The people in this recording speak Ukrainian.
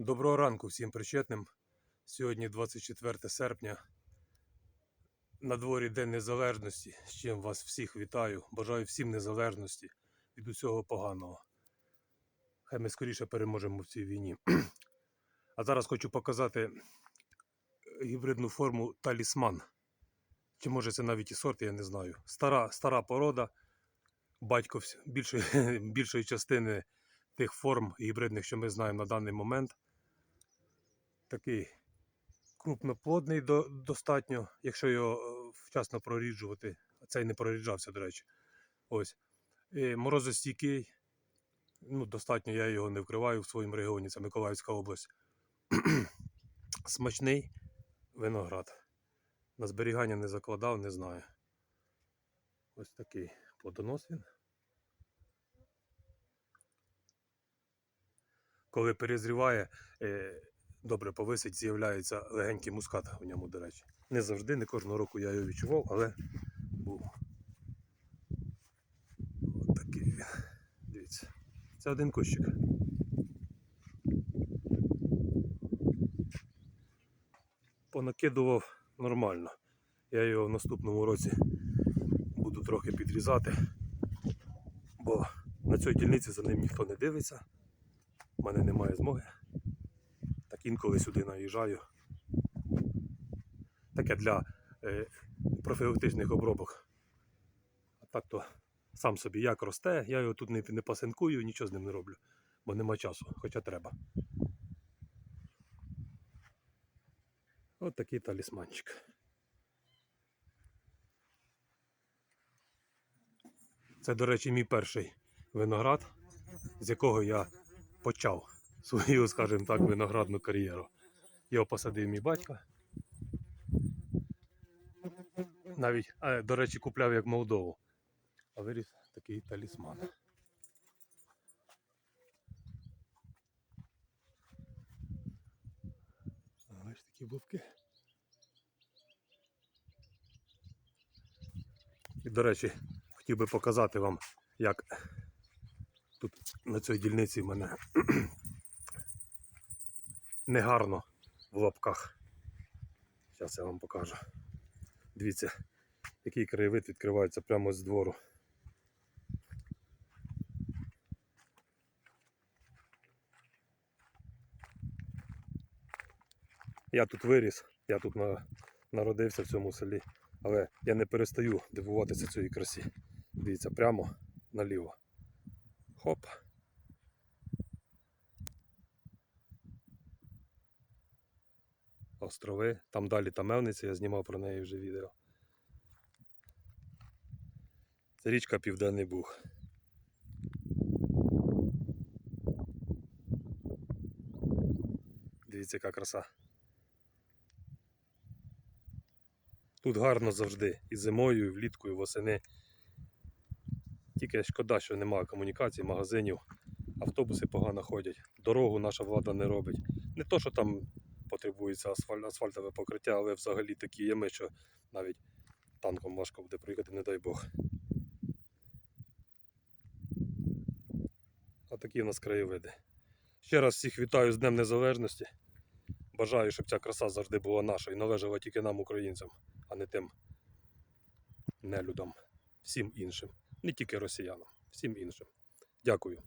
Доброго ранку всім причетним. Сьогодні 24 серпня. На дворі День Незалежності. З чим вас всіх вітаю. Бажаю всім незалежності від усього поганого. Хай ми скоріше переможемо в цій війні. А зараз хочу показати гібридну форму талісман. Чи може це навіть і сорт, я не знаю. Стара, стара порода. Батько більшої, більшої частини тих форм гібридних, що ми знаємо на даний момент. Такий крупноплодний до, достатньо, якщо його е, вчасно проріджувати. А цей не проріджався, до речі. Ось. І морозостійкий. Ну, достатньо, я його не вкриваю в своєму регіоні, це Миколаївська область. Смачний виноград. На зберігання не закладав, не знаю. Ось такий плодонос він. Коли перезріває, е, добре повисить, з'являється легенький мускат у ньому, до речі. Не завжди, не кожного року я його відчував, але був. От такий він. Дивіться. Це один кущик. Понакидував нормально. Я його в наступному році буду трохи підрізати, бо на цій дільниці за ним ніхто не дивиться. У мене немає змоги. Інколи сюди наїжджаю. Таке для е, профілактичних обробок. А так то сам собі як росте, я його тут не, не пасинкую, нічого з ним не роблю, бо нема часу, хоча треба. От такий талісманчик. Це, до речі, мій перший виноград, з якого я почав свою, скажімо так, виноградну кар'єру. Його посадив мій батько. Навіть, а, до речі, купляв як Молдову. А виріс такий талісман. Ось такі бубки. І, до речі, хотів би показати вам, як тут на цій дільниці в мене негарно в лапках. Зараз я вам покажу. Дивіться, який краєвид відкривається прямо з двору. Я тут виріс, я тут на, народився в цьому селі, але я не перестаю дивуватися цієї красі. Дивіться, прямо наліво. Хоп. Острови, там далі та мельниця, я знімав про неї вже відео. Це річка Південний Буг. Дивіться, яка краса. Тут гарно завжди. І зимою, і влітку, і восени. Тільки шкода, що немає комунікацій, магазинів, автобуси погано ходять. Дорогу наша влада не робить. Не то, що там потребується асфаль, асфальтове покриття, але взагалі такі ями, що навіть танком важко буде проїхати, не дай Бог. Отакі в нас краєвиди. Ще раз всіх вітаю з Днем Незалежності. Бажаю, щоб ця краса завжди була наша і належала тільки нам, українцям, а не тим нелюдам, всім іншим. Не тільки росіянам, всім іншим. Дякую.